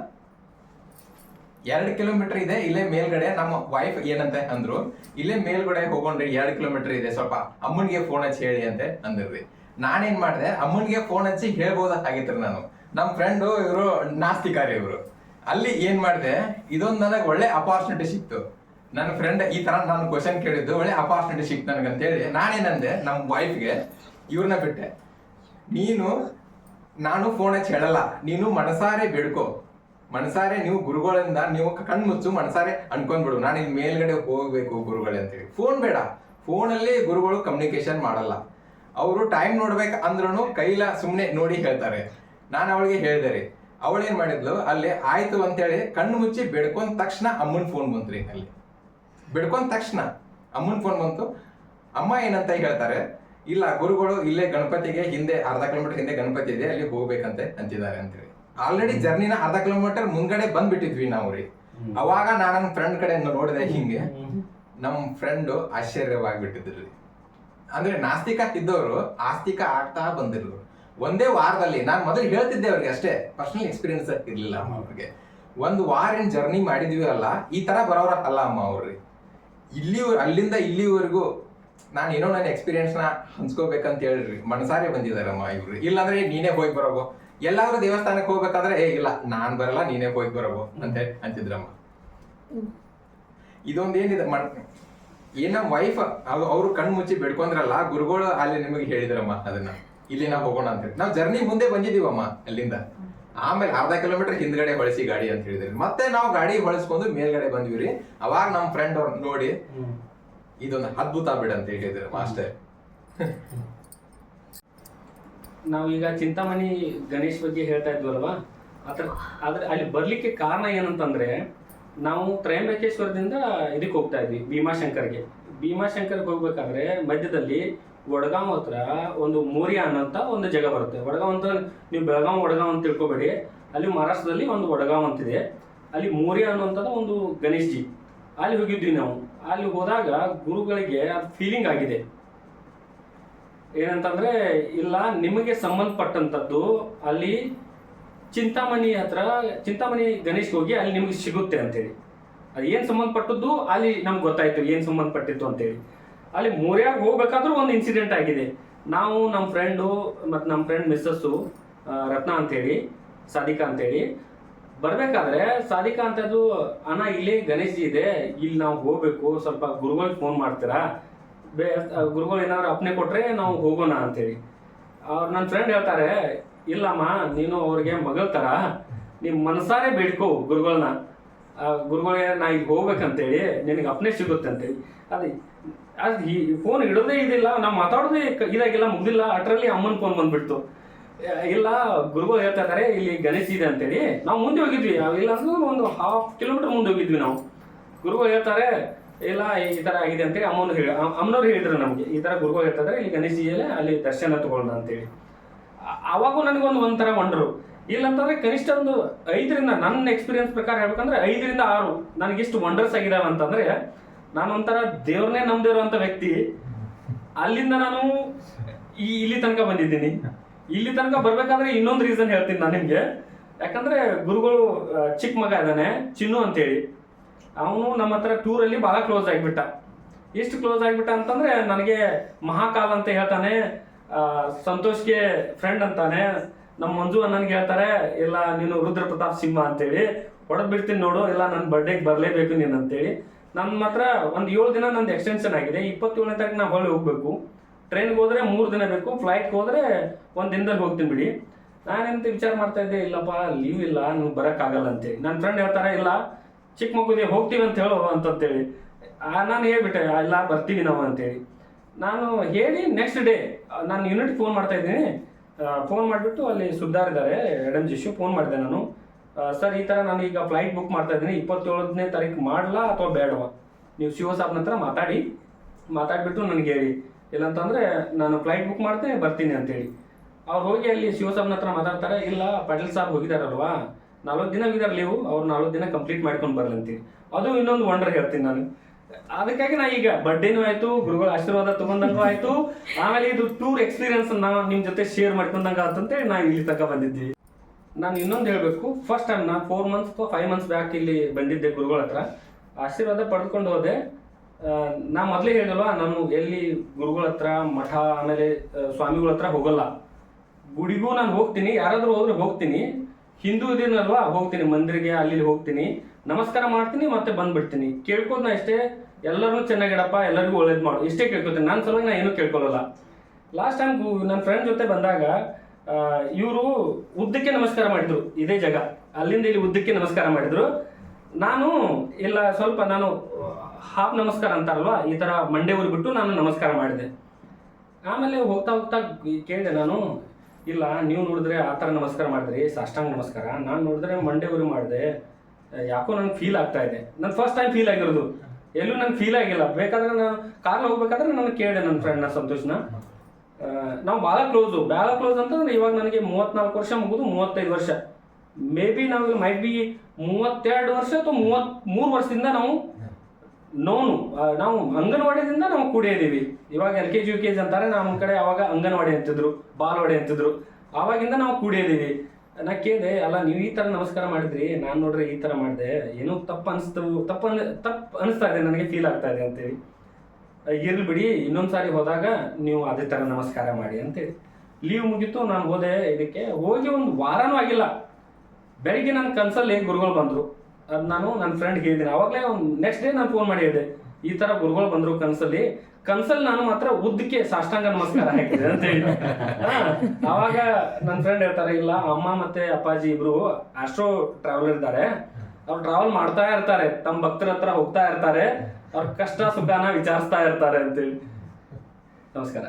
Speaker 2: ಎರಡು ಕಿಲೋಮೀಟರ್ ಇದೆ, ಇಲ್ಲೇ ಮೇಲ್ಗಡೆ ನಮ್ಮ ವೈಫ್ ಏನಂತೆ ಅಂದ್ರು, ಇಲ್ಲೇ ಮೇಲ್ಗಡೆ ಹೋಗೋಣ್ರಿ ಎರಡು ಕಿಲೋಮೀಟರ್ ಇದೆ, ಸ್ವಲ್ಪ ಅಮ್ಮನಿಗೆ ಫೋನ್ ಹಚ್ಚಿ ಹೇಳಿ ಅಂತ ಅಂದಿರ್ರಿ ನಾನೇನ್ ಮಾಡಿದೆ, ಅಮ್ಮನಿಗೆ ಫೋನ್ ಹಚ್ಚಿ ಹೇಳ್ಬೋದಾಗಿತ್ತು ನಾನು. ನಮ್ಮ ಫ್ರೆಂಡು ಇವರು ನಾಸ್ತಿಕಾರಿ ಇವರು. ಅಲ್ಲಿ ಏನ್ ಮಾಡಿದೆ, ಇದೊಂದು ನನಗೆ ಒಳ್ಳೆ ಅಪಾರ್ಚುನಿಟಿ ಸಿಕ್ತು. ನನ್ನ ಫ್ರೆಂಡ್ ಈ ತರ ನಾನು ಕ್ವಶನ್ ಕೇಳಿದ್ದು, ಒಳ್ಳೆ ಅಪಾರ್ಚುನಿಟಿ ಸಿಕ್ತು ನನಗಂತೇಳಿ. ನಾನೇನಂದೆ ನಮ್ಮ ವೈಫ್ಗೆ ಇವ್ರನ್ನ ಬಿಟ್ಟೆ. ನೀನು, ನಾನು ಫೋನ್ ಹಚ್ಚಿ ಹೇಳಲ್ಲ, ನೀನು ಮನಸಾರೆ ಬೇಡ್ಕೋ. ಮನಸಾರೆ ನೀವು ಗುರುಗಳಿಂದ ನೀವು ಕಣ್ಣು ಮುಚ್ಚು, ಮನಸಾರೆ ಅನ್ಕೊಂಡ್ಬಿಡು ನಾನು ಇಲ್ಲಿ ಮೇಲ್ಗಡೆ ಹೋಗ್ಬೇಕು ಗುರುಗಳೇ ಅಂತೇಳಿ ಫೋನ್ ಬೇಡ. ಫೋನಲ್ಲಿ ಗುರುಗಳು ಕಮ್ಯುನಿಕೇಶನ್ ಮಾಡಲ್ಲ. ಅವರು ಟೈಮ್ ನೋಡ್ಬೇಕು ಅಂದ್ರೂ ಕೈಲ ಸುಮ್ಮನೆ ನೋಡಿ ಹೇಳ್ತಾರೆ. ನಾನು ಅವಳಿಗೆ ಹೇಳಿದೆ ರೀ. ಅವಳು ಏನ್ ಮಾಡಿದ್ಲು? ಅಲ್ಲಿ ಆಯ್ತು ಅಂತೇಳಿ ಕಣ್ಣು ಮುಚ್ಚಿ ಬೆಡ್ಕೊಂಡ್ ತಕ್ಷಣ ಅಮ್ಮನ ಫೋನ್ ಬಂತ್ರಿ ಅಲ್ಲಿ. ಬೆಡ್ಕೊಂಡ್ ತಕ್ಷಣ ಅಮ್ಮನ ಫೋನ್ ಬಂತು. ಅಮ್ಮ ಏನಂತ ಹೇಳ್ತಾರೆ? ಇಲ್ಲ ಗುರುಗಳು ಇಲ್ಲೇ ಗಣಪತಿಗೆ ಹಿಂದೆ, ಅರ್ಧ ಕಿಲೋಮೀಟರ್ ಹಿಂದೆ ಗಣಪತಿ ಇದೆ, ಅಲ್ಲಿ ಹೋಗ್ಬೇಕಂತೆ ಅಂತಿದ್ದಾರೆ ಅಂತೇಳಿ. ಆಲ್ರೆಡಿ ಜರ್ನಿನ ಅರ್ಧ ಕಿಲೋಮೀಟರ್ ಮುಂದ್ಗಡೆ ಬಂದ್ಬಿಟ್ಟಿದ್ವಿ ನಾವು ರೀ. ಅವಾಗ ನಾನು ನನ್ನ ಫ್ರೆಂಡ್ ಕಡೆ ನೋಡಿದೆ ಹಿಂಗೆ. ನಮ್ ಫ್ರೆಂಡ್ ರೀ. ಅಂದ್ರೆ ನಾಸ್ತಿಕ ಇದ್ದವರು ಆಸ್ತಿಕ ಆಗ್ತಾ ಬಂದಿದ್ರು. ಒಂದೇ ವಾರದಲ್ಲಿ ನಾನು ಮೊದಲು ಹೇಳ್ತಿದ್ದೆ ಅವ್ರಿಗೆ ಅಷ್ಟೇ ಪರ್ಸನಲ್ ಎಕ್ಸ್ಪೀರಿಯನ್ಸ್ ಇರ್ಲಿಲ್ಲ ಅಮ್ಮ ಅವ್ರಿಗೆ. ಒಂದು ವಾರ ಏನ್ ಜರ್ನಿ ಮಾಡಿದ್ವಿ ಅಲ್ಲ ಈ ತರ ಬರೋರ ಅಲ್ಲ ಅಮ್ಮ ಅವ್ರಿ ಇಲ್ಲಿ ಅಲ್ಲಿಂದ ಇಲ್ಲಿವರೆಗೂ ನಾನು ಏನೋ ನನ್ನ ಎಕ್ಸ್ಪೀರಿಯನ್ಸ್ನ ಹಂಚ್ಕೋಬೇಕಂತ ಹೇಳ್ರಿ ಮನಸಾರೆ ಬಂದಿದಾರಮ್ಮ ಇವ್ರು. ಇಲ್ಲಾಂದ್ರೆ ನೀನೇ ಹೋಗಿ ಬರೋಗು. ಎಲ್ಲಾದ್ರೂ ದೇವಸ್ಥಾನಕ್ಕೆ ಹೋಗ್ಬೇಕಾದ್ರೆ ಏ ಇಲ್ಲ ನಾನ್ ಬರಲ್ಲ ನೀನೇ ಹೋಗಿ ಬರಬಹುದು ಅಂತ ಅಂತಿದ್ರಮ್ಮ. ಇದೊಂದ್ ಏನಿದೆ ಮನ್ ಏನ ವೈಫ್ ಅವ್ರು ಕಣ್ಣು ಮುಚ್ಚಿ ಬೆಡ್ಕೊಂಡ್ರಲ್ಲ ಗುರುಗಳು ಅಲ್ಲಿ ನಿಮಗೆ ಹೇಳಿದ್ರಮ್ಮ ಅದನ್ನ. ಇಲ್ಲಿ ನಾವು ಹೋಗೋಣ ಅಂತ ಹೇಳಿ. ನಾವು ಜರ್ನಿ ಮುಂದೆ ಬಂದಿದೀವಮ್ಮ ಅಲ್ಲಿಂದ. ಆಮೇಲೆ ಅರ್ಧ ಕಿಲೋಮೀಟರ್ ಹಿಂದ್ಗಡೆ ಬಳಸಿ ಗಾಡಿ ಅಂತ ಹೇಳಿದ್ರಿ. ಮತ್ತೆ ನಾವು ಗಾಡಿ ಬಳಸ್ಕೊಂಡು ಮೇಲ್ಗಡೆ ಬಂದ್ವಿ ರೀ. ಅವಾಗ ನಮ್ ಫ್ರೆಂಡ್ ಅವ್ರು ನೋಡಿ ಇದೊಂದು ಅದ್ಭುತ ಬಿಡ ಅಂತ ಹೇಳಿದ್ರು ಮಾಸ್ಟರ್
Speaker 1: ನಾವೀಗ ಚಿಂತಾಮಣಿ ಗಣೇಶ್ ಬಗ್ಗೆ ಹೇಳ್ತಾ ಇದ್ವಲ್ವಾ? ಅದ್ರ ಆದ್ರೆ ಅಲ್ಲಿ ಬರ್ಲಿಕ್ಕೆ ಕಾರಣ ಏನಂತಂದ್ರೆ, ನಾವು ತ್ರಯಂಬಕೇಶ್ವರದಿಂದ ಇದಕ್ಕೆ ಹೋಗ್ತಾ ಇದ್ವಿ, ಭೀಮಾಶಂಕರ್ಗೆ. ಭೀಮಾಶಂಕರ್ಗೆ ಹೋಗ್ಬೇಕಾದ್ರೆ ಮಧ್ಯದಲ್ಲಿ ವಡಗಾಂವ್ ಹತ್ರ ಒಂದು ಮೋರಿಯಾ ಅನ್ನೋಂಥ ಒಂದು ಜಾಗ ಬರುತ್ತೆ. ವಡಗಾಂವ್ ಅಂತ ನೀವು ಬೆಳಗಾವ್ ವಡಗಾಂವ್ ಅಂತ ತಿಳ್ಕೊಬೇಡಿ. ಅಲ್ಲಿ ಮಹಾರಾಷ್ಟ್ರದಲ್ಲಿ ಒಂದು ವಡಗಾಂವ್ ಅಂತಿದೆ. ಅಲ್ಲಿ ಮೋರಿಯಾ ಅನ್ನುವಂಥದ್ದು ಒಂದು ಗಣೇಶ್ ಜಿ ಅಲ್ಲಿ ಹೋಗಿದ್ವಿ ನಾವು. ಅಲ್ಲಿ ಹೋದಾಗ ಗುರುಗಳಿಗೆ ಅದು ಫೀಲಿಂಗ್ ಆಗಿದೆ. ಏನಂತಂದ್ರೆ, ಇಲ್ಲ, ನಿಮಗೆ ಸಂಬಂಧಪಟ್ಟಂತದ್ದು, ಅಲ್ಲಿ ಚಿಂತಾಮಣಿ ಹತ್ರ, ಚಿಂತಾಮಣಿ ಗಣೇಶ್ ಹೋಗಿ ಅಲ್ಲಿ ನಿಮಗೆ ಸಿಗುತ್ತೆ ಅಂತೇಳಿ. ಅದು ಏನು ಸಂಬಂಧಪಟ್ಟದ್ದು, ಅಲ್ಲಿ ನಮ್ಗೆ ಗೊತ್ತಾಯ್ತು ಏನು ಸಂಬಂಧಪಟ್ಟಿತ್ತು ಅಂತೇಳಿ. ಅಲ್ಲಿ ಮೂರ್ಯಾಗ ಹೋಗ್ಬೇಕಾದ್ರೂ ಒಂದು ಇನ್ಸಿಡೆಂಟ್ ಆಗಿದೆ. ನಾವು ನಮ್ಮ ಫ್ರೆಂಡು ಮತ್ತು ನಮ್ಮ ಫ್ರೆಂಡ್ ಮಿಸ್ಸಸ್ಸು ರತ್ನ ಅಂತೇಳಿ, ಸಾಧಿಕಾ ಅಂತೇಳಿ, ಬರ್ಬೇಕಾದ್ರೆ ಸಾಧಿಕಾ ಅಂತದ್ದು ಅಣ್ಣ, ಇಲ್ಲಿ ಗಣೇಶ್ ಇದೆ, ಇಲ್ಲಿ ನಾವು ಹೋಗ್ಬೇಕು, ಸ್ವಲ್ಪ ಗುರುಗಳಿಗೆ ಫೋನ್ ಮಾಡ್ತೀರಾ? ಗುರುಗಳು ಏನಾದ್ರು ಅಪ್ನೆ ಕೊಟ್ರೆ ನಾವು ಹೋಗೋಣ ಅಂತೇಳಿ. ಅವ್ರು ನನ್ನ ಫ್ರೆಂಡ್ ಹೇಳ್ತಾರೆ, ಇಲ್ಲಮ್ಮ, ನೀನು ಅವ್ರಿಗೆ ಮಗಳ ಥರ ನಿಮ್ಮ ಮನಸಾರೆ ಬೇಡ್ಕೋ ಗುರುಗಳನ್ನ ಗುರುಗಳಿಗೆ ನಾ ಈಗ ಹೋಗ್ಬೇಕಂತೇಳಿ, ನಿನಗೆ ಅಪ್ನೆ ಸಿಗುತ್ತೆ ಅಂತೇಳಿ ಅದು ಅದು ಈ ಫೋನ್ ಇಡೋದೇ ಇದಿಲ್ಲ ನಾವು ಮಾತಾಡೋದೇ ಇದಾಗಿಲ್ಲ, ಮುಗ್ದಿಲ್ಲ ಅಟ್ರಲ್ಲಿ ಅಮ್ಮನ ಫೋನ್ ಬಂದ್ಬಿಡ್ತು. ಇಲ್ಲ, ಗುರುಗಳು ಹೇಳ್ತಾ ಇದ್ದಾರೆ ಇಲ್ಲಿ ಗಣೇಶ್ ಇದೆ ಅಂತೇಳಿ. ನಾವು ಮುಂದೆ ಹೋಗಿದ್ವಿ ಇಲ್ಲ ಅಂದ್ರೆ ಒಂದು ಹಾಫ್ ಕಿಲೋಮೀಟರ್ ಮುಂದೆ ಹೋಗಿದ್ವಿ ನಾವು. ಗುರುಗಳು ಹೇಳ್ತಾರೆ ಇಲ್ಲ, ಈ ತರ ಆಗಿದೆ ಅಂತೇಳಿ ಅಮ್ಮನ ಹೇಳಿ ಅಮ್ಮನವ್ರು ಹೇಳಿದ್ರು ನಮಗೆ, ಈ ತರ ಗುರುಗಳು ಹೇಳ್ತಾ ಇದಾರೆ, ಇಲ್ಲಿ ಗಣೇಶ್ ಜಿಯಲ್ಲೇ ಅಲ್ಲಿ ದರ್ಶನ ತಗೊಳ್ಳೋಣ ಅಂತೇಳಿ. ಅವಾಗ ನನಗೊಂದು ಒಂಥರ ವಂಡರು ಇಲ್ಲಂತಂದ್ರೆ ಕನಿಷ್ಠ ಒಂದು ಐದರಿಂದ, ನನ್ನ ಎಕ್ಸ್ಪೀರಿಯನ್ಸ್ ಪ್ರಕಾರ ಹೇಳ್ಬೇಕಂದ್ರೆ ಐದರಿಂದ ಆರು ನನಗಿಷ್ಟು ವಂಡರ್ಸ್ ಆಗಿದಾವೆ ಅಂತಂದ್ರೆ ನಾನು ಒಂಥರ ದೇವ್ರನ್ನೇ ನಂಬಿರುವಂತ ವ್ಯಕ್ತಿ. ಅಲ್ಲಿಂದ ನಾನು ಈ ಇಲ್ಲಿ ತನಕ ಬಂದಿದ್ದೀನಿ. ಇಲ್ಲಿ ತನಕ ಬರ್ಬೇಕಾದ್ರೆ ಇನ್ನೊಂದು ರೀಸನ್ ಹೇಳ್ತೀನಿ ನಾನು ನಿಮ್ಗೆ. ಯಾಕಂದ್ರೆ ಗುರುಗಳು ಚಿಕ್ಕ ಮಗ ಇದ್ದಾನೆ, ಚಿನ್ನು ಅಂತೇಳಿ. ಅವನು ನಮ್ಮ ಹತ್ರ ಟೂರಲ್ಲಿ ಬಹಳ ಕ್ಲೋಸ್ ಆಗಿಬಿಟ್ಟ. ಎಷ್ಟು ಕ್ಲೋಸ್ ಆಗಿಬಿಟ್ಟ ಅಂತಂದ್ರೆ ನನಗೆ ಮಹಾಕಾಲ್ ಅಂತ ಹೇಳ್ತಾನೆ ಸಂತೋಷ್ಗೆ ಫ್ರೆಂಡ್ ಅಂತಾನೆ. ನಮ್ಮ ಮಂಜು ಅಣ್ಣನ್ಗೆ ಹೇಳ್ತಾರೆ, ಇಲ್ಲ, ನೀನು ರುದ್ರ ಪ್ರತಾಪ್ ಸಿಂಹ ಅಂತೇಳಿ. ಹೊಡೆದ್ ಬಿಡ್ತೀನಿ ನೋಡು, ಇಲ್ಲ ನನ್ನ ಬರ್ಡೇಗೆ ಬರಲೇಬೇಕು ನೀನು ಅಂತೇಳಿ. ನನ್ನ ಹತ್ರ ಒಂದು ಏಳು ದಿನ ನಂದು ಎಕ್ಸ್ಟೆನ್ಷನ್ ಆಗಿದೆ. ಇಪ್ಪತ್ತೇಳನೇ ತಾರೀಕು ನಾವು ಹೊಳ್ಳಿ ಹೋಗಬೇಕು. ಟ್ರೈನ್ಗೆ ಹೋದ್ರೆ ಮೂರು ದಿನ ಬೇಕು ಫ್ಲೈಟ್ಗೆ ಹೋದ್ರೆ ಒಂದು ದಿನದಲ್ಲಿ ಹೋಗ್ತೀನಿ ಬಿಡಿ. ನಾನೆಂತ ವಿಚಾರ ಮಾಡ್ತಾ ಇದ್ದೆ, ಇಲ್ಲಪ್ಪ ಲೀವ್ ಇಲ್ಲ ನಂಗೆ ಬರೋಕ್ಕಾಗಲ್ಲ ಅಂತೇಳಿ. ನನ್ನ ಫ್ರೆಂಡ್ ಹೇಳ್ತಾರೆ, ಇಲ್ಲ ಚಿಕ್ಕ ಮಗುದಿಗೆ ಹೋಗ್ತೀವಿ ಅಂತ ಹೇಳು ಅಂತಂತೇಳಿ. ನಾನು ಹೇಳ್ಬಿಟ್ಟೆ ಎಲ್ಲ ಬರ್ತೀವಿ ನಾವು ಅಂತೇಳಿ. ನಾನು ಹೇಳಿ ನೆಕ್ಸ್ಟ್ ಡೇ ನಾನು ಯೂನಿಟ್ ಫೋನ್ ಮಾಡ್ತಾ ಇದ್ದೀನಿ. ಫೋನ್ ಮಾಡಿಬಿಟ್ಟು ಅಲ್ಲಿ ಸುದ್ದಾರ್ ಇದ್ದಾರೆ ಎಡಮ್ ಜಿಶು ಫೋನ್ ಮಾಡಿದೆ ನಾನು. ಸರ್, ಈ ಥರ ನಾನು ಈಗ ಫ್ಲೈಟ್ ಬುಕ್ ಮಾಡ್ತಾ ಇದ್ದೀನಿ, ಇಪ್ಪತ್ತೇಳನೇ ತಾರೀಕು ಮಾಡಲಾ ಅಥವಾ ಬೇಡವಾ? ನೀವು ಶಿವ ಸಾಬ್ನ ಹತ್ರ ಮಾತಾಡಿ. ಮಾತಾಡಿಬಿಟ್ಟು ನನಗೆ ಹೇಳಿ. ಇಲ್ಲಂತಂದರೆ ನಾನು ಫ್ಲೈಟ್ ಬುಕ್ ಮಾಡ್ತೇನೆ, ಬರ್ತೀನಿ ಅಂತೇಳಿ. ಅವ್ರು ಹೋಗಿ ಅಲ್ಲಿ ಶಿವ ಸಾಬ್ನ ಹತ್ರ ಮಾತಾಡ್ತಾರೆ, ಇಲ್ಲ, ಪಟೇಲ್ ಸಾಬ್ ಹೋಗಿದಾರಲ್ವಾ? ನಲ್ವತ್ತು ದಿನ ಹೋಗಿದಾರೆ ಲೀವು ಅವ್ರು ನಲ್ವತ್ತು ದಿನ ಕಂಪ್ಲೀಟ್ ಮಾಡ್ಕೊಂಡು ಬರ್ಲಂತೀವಿ ಅದು ಇನ್ನೊಂದು ವಂಡರ್ ಹೇಳ್ತೀನಿ ನಾನು. ಅದಕ್ಕಾಗಿ ನಾ ಈಗ ಬರ್ಡೇನೂ ಆಯ್ತು, ಗುರುಗಳ ಆಶೀರ್ವಾದ ತಗೊಂಡಂಗೂ ಆಯ್ತು. ಆಮೇಲೆ ಇದು ಟೂರ್ ಎಕ್ಸ್ಪೀರಿಯನ್ಸ್ ನಾ ನಿಮ್ ಜೊತೆ ಶೇರ್ ಮಾಡ್ಕೊಂಡಂಗ ಅಂತಂತೇಳಿ ನಾ ಇಲ್ಲಿ ತಕ ಬಂದಿದ್ವಿ ನಾನು ಇನ್ನೊಂದು ಹೇಳಬೇಕು. ಫಸ್ಟ್ ಟೈಮ್ ನಾ four months five months back ಇಲ್ಲಿ ಬಂದಿದ್ದೆ ಗುರುಗಳ ಹತ್ರ. ಆಶೀರ್ವಾದ ಪಡೆದುಕೊಂಡು ಹೋದೆ. ನಾ ಮೊದಲೇ ಹೇಳಿದಲ್ವ ನಾನು ಎಲ್ಲಿ ಗುರುಗಳ ಹತ್ರ, ಮಠ, ಆಮೇಲೆ ಸ್ವಾಮಿಗಳ ಹತ್ರ ಹೋಗಲ್ಲ. ಗುಡಿಗೂ ನಾನು ಹೋಗ್ತೀನಿ, ಯಾರಾದರೂ ಹೋದ್ರೆ ಹೋಗ್ತೀನಿ. ಹಿಂದೂ ಇದೀನಲ್ವಾ ಹೋಗ್ತೀನಿ, ಮಂದಿರಿಗೆ ಅಲ್ಲಿ ಹೋಗ್ತೀನಿ. ನಮಸ್ಕಾರ ಮಾಡ್ತೀನಿ ಮತ್ತೆ ಬಂದ್ಬಿಡ್ತೀನಿ. ಕೇಳ್ಕೋದ್ ನಾ ಇಷ್ಟೇ. ಎಲ್ಲರೂ ಚೆನ್ನಾಗಿಡಪ್ಪ, ಎಲ್ಲರಿಗೂ ಒಳ್ಳೇದು ಮಾಡು. ಇಷ್ಟೇ ಕೇಳ್ಕೊತೀನಿ. ನನ್ನ ಸಲುವಾಗಿ ನಾನು ಏನೂ ಕೇಳ್ಕೊಳ್ಳಲ್ಲ ಲಾಸ್ಟ್ ಟೈಮ್ ನನ್ನ ಫ್ರೆಂಡ್ ಜೊತೆ ಬಂದಾಗ ಇವರು ಉದ್ದಕ್ಕೆ ನಮಸ್ಕಾರ ಮಾಡಿದ್ರು, ಇದೇ ಜಾಗ. ಅಲ್ಲಿಂದ ಇಲ್ಲಿ ಉದ್ದಕ್ಕೆ ನಮಸ್ಕಾರ ಮಾಡಿದ್ರು. ನಾನು, ಇಲ್ಲ, ಸ್ವಲ್ಪ ನಾನು ಹಾಫ್ ನಮಸ್ಕಾರ ಅಂತಾರಲ್ವಾ? ಈ ತರ ಮಂಡೆ ಊರು ಬಿಟ್ಟು ನಾನು ನಮಸ್ಕಾರ ಮಾಡಿದೆ. ಆಮೇಲೆ ಹೋಗ್ತಾ ಹೋಗ್ತಾ ಕೇಳಿದೆ ನಾನು ಇಲ್ಲ, ನೀವು ನೋಡಿದ್ರೆ ಆ ಥರ ನಮಸ್ಕಾರ ಮಾಡಿದ್ರಿ, ಸಾಷ್ಟಾಂಗ ನಮಸ್ಕಾರ. ನಾನು ನೋಡಿದ್ರೆ ಮಂಡೆ ಮಾಡಿದೆ. ಯಾಕೋ ನಂಗೆ ಫೀಲ್ ಆಗ್ತಾ ಇದೆ. ನನ್ನ ಫಸ್ಟ್ ಟೈಮ್ ಫೀಲ್ ಆಗಿರೋದು. ಎಲ್ಲೂ ನಂಗೆ ಫೀಲ್ ಆಗಿಲ್ಲ. ಬೇಕಾದ್ರೆ ನಾನು ಕಾರ್ನ ಹೋಗ್ಬೇಕಾದ್ರೆ ನಾನು ಕೇಳಿದೆ ನನ್ನ ಫ್ರೆಂಡ್ನ ಸಂತೋಷನ. ನಾವು ಭಾಳ ಕ್ಲೋಸು ಭಾಳ ಕ್ಲೋಸ್ ಅಂತಂದ್ರೆ ಇವಾಗ ನನಗೆ ಮೂವತ್ನಾಲ್ಕು ವರ್ಷ ಮುಗಿದು ಮೂವತ್ತೈದು ವರ್ಷ. ಮೇ ಬಿ ನಾವು ಮೈಟ್ ಬಿ ಮೂವತ್ತೆರಡು ವರ್ಷ ಅಥವಾ ಮೂವತ್ತ್ ಮೂರು ವರ್ಷದಿಂದ ನಾವು ನೋನು ನಾವು ಅಂಗನವಾಡಿದಿಂದ ನಾವು ಕೂಡಿದ್ದೀವಿ ಇವಾಗ L K G, U K G ಅಂತಾರೆ ನಮ್ಮ ಕಡೆ ಅವಾಗ ಅಂಗನವಾಡಿ ಅಂತಿದ್ರು, ಬಾಲವಾಡಿ ಅಂತಿದ್ರು. ಆವಾಗಿಂದ ನಾವು ಕೂಡಿದ್ದೀವಿ ನಾ ಕೇಳಿದೆ, ಅಲ್ಲ, ನೀವು ಈ ಥರ ನಮಸ್ಕಾರ ಮಾಡಿದ್ರಿ, ನಾನು ನೋಡ್ರಿ ಈ ಥರ ಮಾಡಿದೆ, ಏನೋ ತಪ್ಪು ಅನಿಸ್ತು, ತಪ್ಪು ಅನ್ ತಪ್ಪು ಅನಿಸ್ತಾ ಇದೆ, ನನಗೆ ಫೀಲ್ ಆಗ್ತಾ ಇದೆ ಅಂತೇಳಿ. ಇರ್ಲಿ ಬಿಡಿ, ಇನ್ನೊಂದು ಸಾರಿ ಹೋದಾಗ ನೀವು ಅದೇ ಥರ ನಮಸ್ಕಾರ ಮಾಡಿ ಅಂತೇಳಿ. ಲೀವ್ ಮುಗೀತು, ನಾನು ಹೋದೆ, ಇದಕ್ಕೆ ಹೋಗಿ ಒಂದು ವಾರನೂ ಆಗಿಲ್ಲ. ಬೆಳಿಗ್ಗೆ ನನ್ನ ಕನ್ಸಲ್ಲಿ ಗುರುಗಳು ಬಂದರು. ಅದು ನಾನು ನನ್ನ ಫ್ರೆಂಡ್ ಹೇಳಿದ್ದೀನಿ ಅವಾಗಲೇ ನೆಕ್ಸ್ಟ್ ಡೇ ನಾನು ಫೋನ್ ಮಾಡಿ ಹೇಳಿದೆ. ಈ ತರ ಗುರುಗಳು ಬಂದ್ರು ಕನಸಲ್ಲಿ. ಕನ್ಸಲ್ ನಾನು ಮಾತ್ರ ಉದ್ದಕ್ಕೆ ಸಾಷ್ಟಾಂಗ ನಮಸ್ಕಾರ ಹಾಕಿದೆ ಅಂತ ಹೇಳಿ. ಅವಾಗ ನನ್ನ ಫ್ರೆಂಡ್ ಹೇಳ್ತಾರೆ ಇಲ್ಲ, ಅಮ್ಮ ಮತ್ತೆ ಅಪ್ಪಾಜಿ ಇಬ್ರು ಆಸ್ಟ್ರೋ ಟ್ರಾವೆಲರ್ ಇದ್ದಾರೆ. ಅವ್ರು ಟ್ರಾವೆಲ್ ಮಾಡ್ತಾ ಇರ್ತಾರೆ. ತಮ್ಮ ಭಕ್ತರ ಹತ್ರ ಹೋಗ್ತಾ ಇರ್ತಾರೆ. ಅವ್ರ ಕಷ್ಟ ಸುಖನ ವಿಚಾರಿಸ್ತಾ ಇರ್ತಾರೆ ಅಂತೇಳಿ ನಮಸ್ಕಾರ.